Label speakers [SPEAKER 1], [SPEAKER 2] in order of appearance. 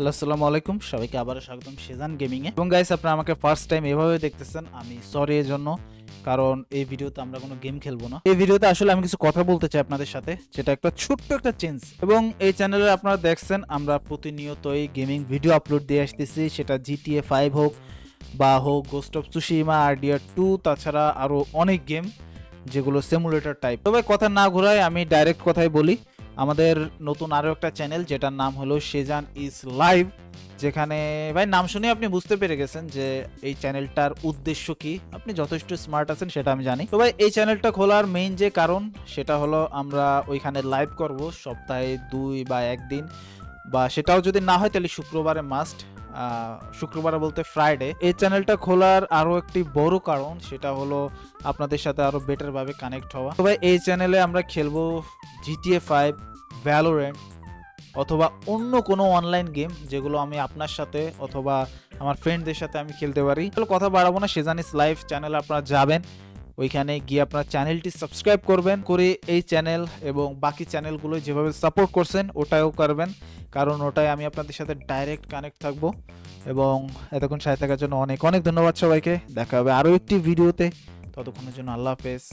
[SPEAKER 1] Hello, আসসালামু আলাইকুম। সবাইকে আবারও স্বাগতম সেজান গেমিং এ। এবং গাইস আপনারা আমাকে ফার্স্ট টাইম এভাবে দেখতেছেন, আমি সরি এর জন্য, কারণ এই ভিডিওতে আমরা কোনো গেম খেলব না। এই ভিডিওতে আসলে আমি কিছু কথা বলতে চাই আপনাদের সাথে, যেটা একটা ছোট্ট একটা চেঞ্জ এবং এই চ্যানেলে আপনারা দেখছেন, আমরা প্রতিনিয়তই গেমিং ভিডিও আপলোড দিয়ে আসতেছি, সেটা জিটিএ ফাইভ হোক, বা হোক Ghost of Tsushima RDR two তাছাড়া আরও অনেক গেম যেগুলো সিমুলেটর টাইপ তবে কথা না ঘোরায় আমি ডাইরেক্ট কথাই বলি আমাদের নতুন আরও একটা চ্যানেল যেটার নাম হলো সেজান ইজ লাইভ, যেখানে, ভাই, নাম শুনে আপনি বুঝতে পেরে গেছেন যে এই চ্যানেলটার উদ্দেশ্য কি। আপনি যথেষ্ট স্মার্ট আছেন, সেটা আমি জানি। তো ভাই, এই চ্যানেলটা খোলার মেইন যে কারণ, সেটা হলো আমরা ওইখানে লাইভ করব সপ্তাহে দুই বা একদিন, বা সেটাও যদি না হয়, তাহলে শুক্রবারে মাস্ট শুক্রবারে বলতে ফ্রাইডে এই চ্যানেলটা খোলার আরও একটি বড় কারণ, সেটা হলো আপনাদের সাথে আরও বেটারভাবে কানেক্ট হওয়া। তো ভাই, এই চ্যানেলে আমরা খেলব জিটিএ ফাইভ ভ্যালোরেন্ট অথবা অন্য কোনো অনলাইন গেম যেগুলো আমি আপনার সাথে অথবা আমার ফ্রেন্ডদের সাথে আমি খেলতে পারি। কথা বাড়াবো না সেজানিস লাইভ চ্যানেল আপনারা যাবেন। ওইখানে গিয়ে আপনার চ্যানেলটি সাবস্ক্রাইব করবেন, করে এই চ্যানেল এবং বাকি চ্যানেলগুলো যেভাবে সাপোর্ট করছেন, ওটাও করবেন। কারণ ওটাই আমি আপনাদের সাথে ডাইরেক্ট কানেক্ট থাকব। এবং এতক্ষণ সাথে থাকার জন্য অনেক অনেক ধন্যবাদ সবাইকে। দেখা হবে আরও একটি ভিডিওতে ততক্ষণের জন্য আল্লাহ হাফেজ।